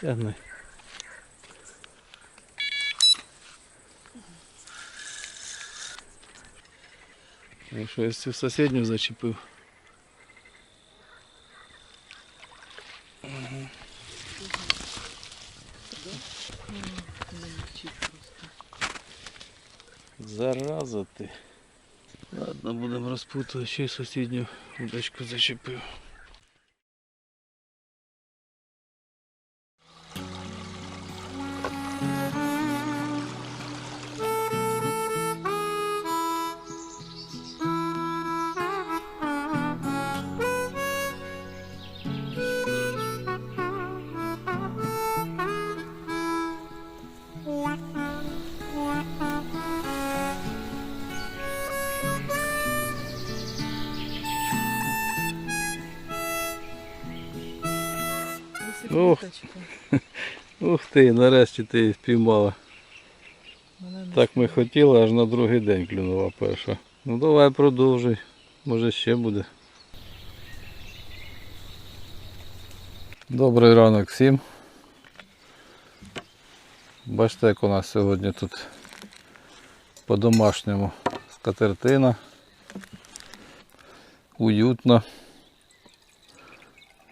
Тягни. Якщо я цю сусідню зачепив. Зараза ти. Будемо розпутувати, ще й сусідню удочку зачепив. Ох. Ух ти, нарешті ти спіймала. Так ми хотіли, аж на другий день клюнула перша. Ну давай продовжуй. Може ще буде. Добрий ранок всім. Бачите, як у нас сьогодні тут по-домашньому скатертина. Уютно.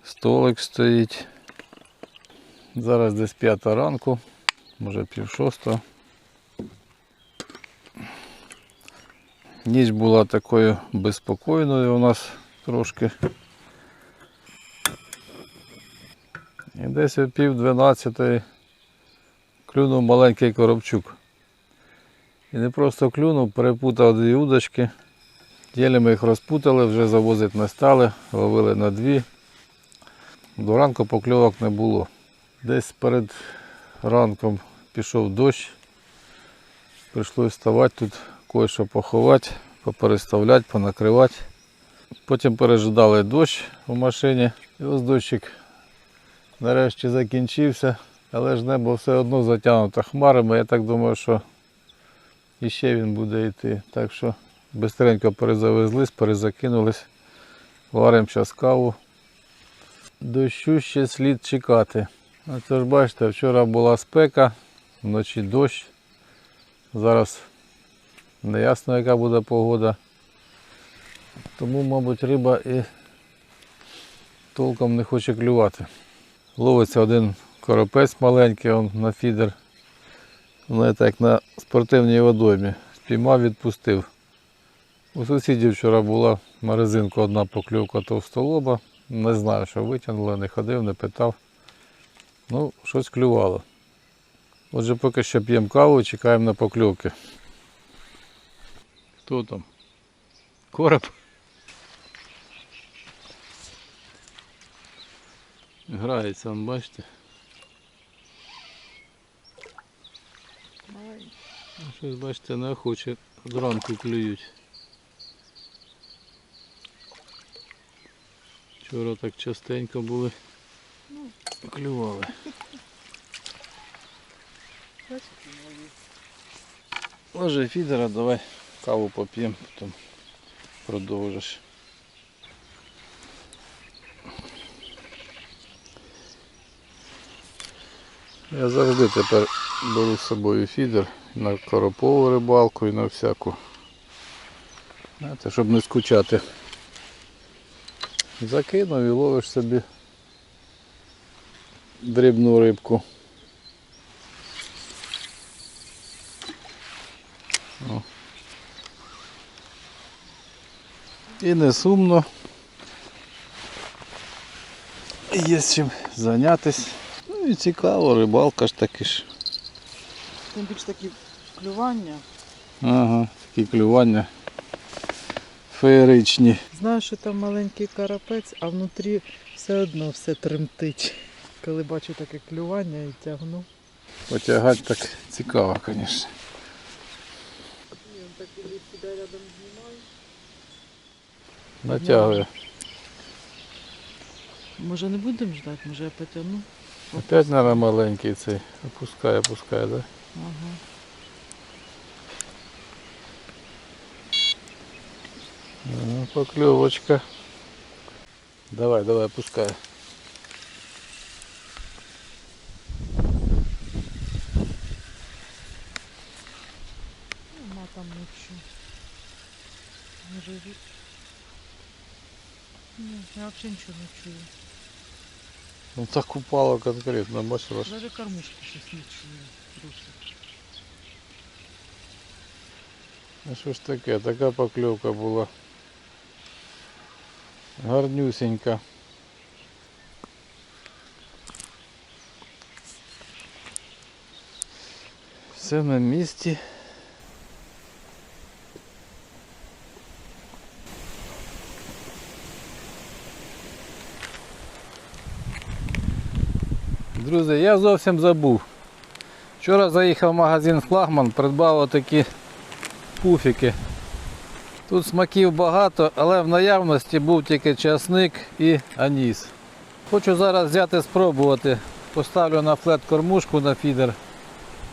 Столик стоїть. Зараз десь п'ята ранку, може пів шостого. Ніч була такою безспокійною у нас трошки. І десь о пів дванадцятої клюнув маленький коробчук. І не просто клюнув, перепутав дві удочки. Єлі ми їх розпутали, вже завозити не стали, ловили на дві. До ранку покльовок не було. Десь перед ранком пішов дощ. Прийшлося вставати тут, кое-що поховати, попереставляти, понакривати. Потім пережидали дощ у машині. І ось дощик нарешті закінчився, але ж небо все одно затягнуто хмарами. Я так думаю, що іще він буде йти. Так що швидко перезавезлись, перезакинулись. Варимо зараз каву. Дощу ще слід чекати. А це ж бачите, вчора була спека, вночі дощ. Зараз не ясно яка буде погода. Тому, мабуть, риба і толком не хоче клювати. Ловиться один коропець маленький он на фідер. Знаєте, як на спортивній водоймі. Спіймав, відпустив. У сусідів вчора була на резинку одна покльовка товстолоба. Не знаю, що витягнули, не ходив, не питав. Ну, щось клювало. Отже, поки що п'ємо каву, чекаємо на покльовки. Хто там? Короб? Грається, он, бачите? Щось, бачите, не охоче зранку клюють. Вчора так частенько були. Клювали. Ложи фідера, давай каву поп'ємо, потім продовжиш. Я завжди тепер беру з собою фідер на коропову рибалку і на всяку. Знаєте, щоб не скучати. Закинув і ловиш собі дрібну рибку. О. І не сумно. Є з чим зайнятися. Ну і цікаво, рибалка ж таки ж. Тим більш такі клювання. Ага, такі клювання феєричні. Знаю, що там маленький карапець, а внутрі все одно все тремтить. Коли бачу таке клювання і тягну. Потягати так цікаво, звісно. Так іду сюди рядом знімаю. Натягує. Може не будемо ждати, може я потягну. Опять, наверное, маленький цей. Опускай, опускай, да? Ага. Ага, Поклевочка. Давай, давай, пускай. Нема там нічого. Не живі. Ні, взагалі не чую. Ну так упало конкретно, бачиш, аж. Навіть кормушки щось не чую. Трохи. Ну що ж таке, така покльовка була. Гарнюсенька. Все на місці. Друзі, я зовсім забув. Вчора заїхав в магазин Флагман, придбав отакі пуфіки. Тут смаків багато, але в наявності був тільки часник і аніс. Хочу зараз взяти спробувати. Поставлю на флет кормушку на фідер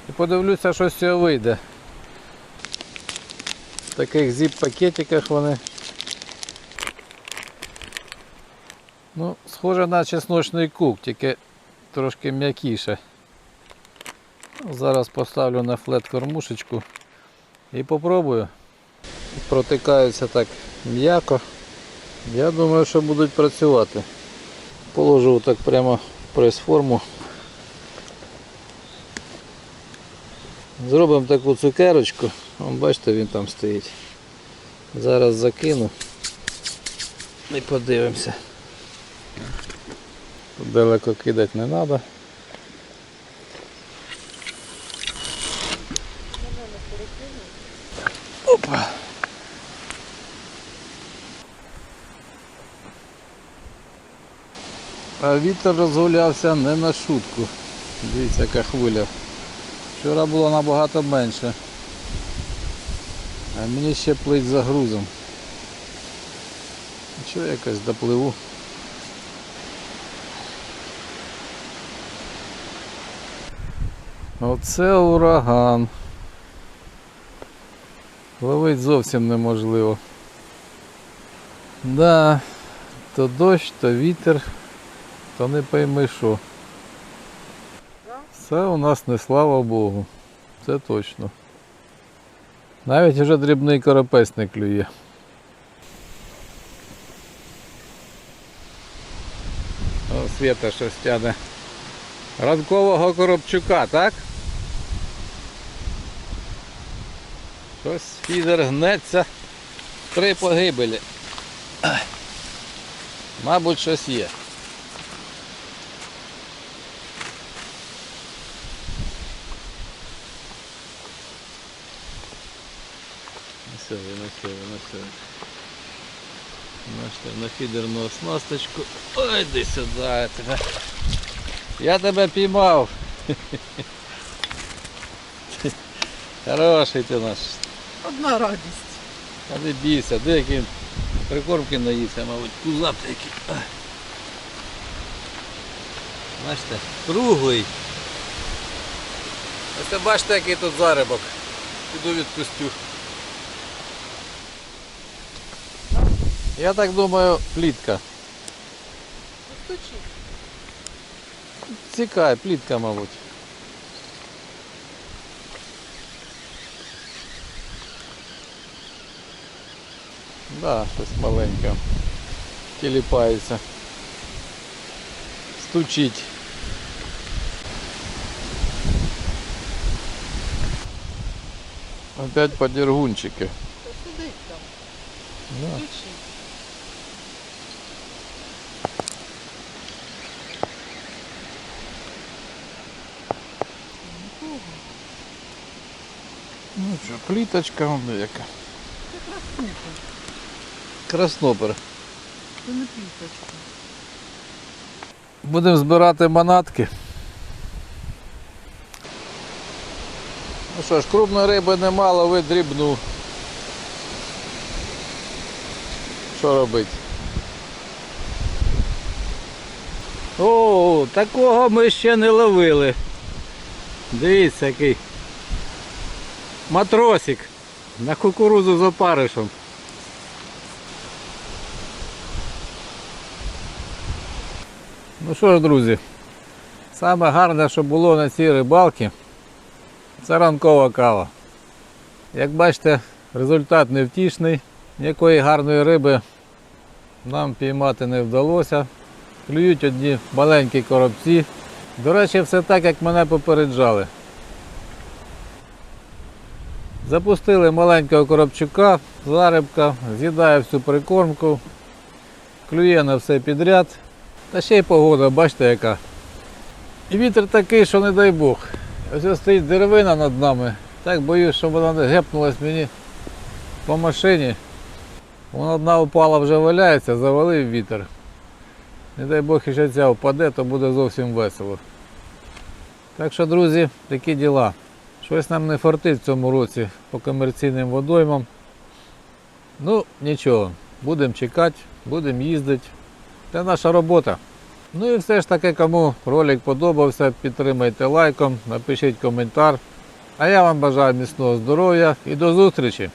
і подивлюся, що з цього вийде. В таких зіп-пакетиках вони. Ну, схоже на чесночний кук, тільки трошки м'якіше. Зараз поставлю на флет кормушечку і попробую. Протикаються так м'яко. Я думаю, що будуть працювати. Положу так прямо прес-форму. Зробимо таку цукерочку. Вон, бачите, він там стоїть. Зараз закину і подивимося. Далеко кидати не треба. Опа. А вітер розгулявся не на шутку. Дивіться, яка хвиля. Вчора було набагато менше. А мені ще плить за грузом. Що якось допливу. Оце ураган. Ловить зовсім неможливо. Да, то дощ, то вітер, то не пойми що. Все у нас не слава Богу. Це точно. Навіть вже дрібний коропець не клює. О, Свята щось тяне. Ранкового коробчука, так? Щось фідер гнеться. Три погибелі. Мабуть, щось є. Все, виносив, виносив. Бачите, на фідерну оснасточку. Ой, йди сюди, я тебе. Я тебе піймав. Хороший ти наш. Одна радість. А не бійся, де який прикормки наївся, мабуть, кузатий який. Ай. Бачите, круглий. Ось це бачите, який тут зарибок. Піду відпустю. Я так думаю, плітка. Стучи. Цікає, плітка, мабуть. Да, щось маленьке. Тіліпається. Стучить. Опять подергунчики. Та сидить там. Да. Стучи. Нікого. Ну що, пліточка вон яка. Краснопер. Це не пліточка. Будемо збирати манатки. Ну що ж, крупної риби немало, ви дрібну. Що робити? О, такого ми ще не ловили. Дивіться який. Матросик на кукурузу з опаришем. Ну що ж, друзі, саме гарне, що було на цій рибалці, це ранкова кава. Як бачите, результат невтішний, ніякої гарної риби нам піймати не вдалося. Клюють одні маленькі коробці. До речі, все так, як мене попереджали. Запустили маленького коробчука, зарибка, з'їдає всю прикормку, клює на все підряд. Та ще й погода, бачите яка. І вітер такий, що не дай Бог. Ось стоїть деревина над нами. Так боюсь, щоб вона не гепнулась мені по машині. Вона одна упала, вже валяється, завалив вітер. Не дай Бог, якщо ця впаде, то буде зовсім весело. Так що, друзі, такі діла. Щось нам не фартить в цьому році по комерційним водоймам. Ну, нічого, будемо чекати, будемо їздити. Це наша робота. Ну і все ж таки, кому ролик подобався, підтримайте лайком, напишіть коментар. А я вам бажаю міцного здоров'я і до зустрічі!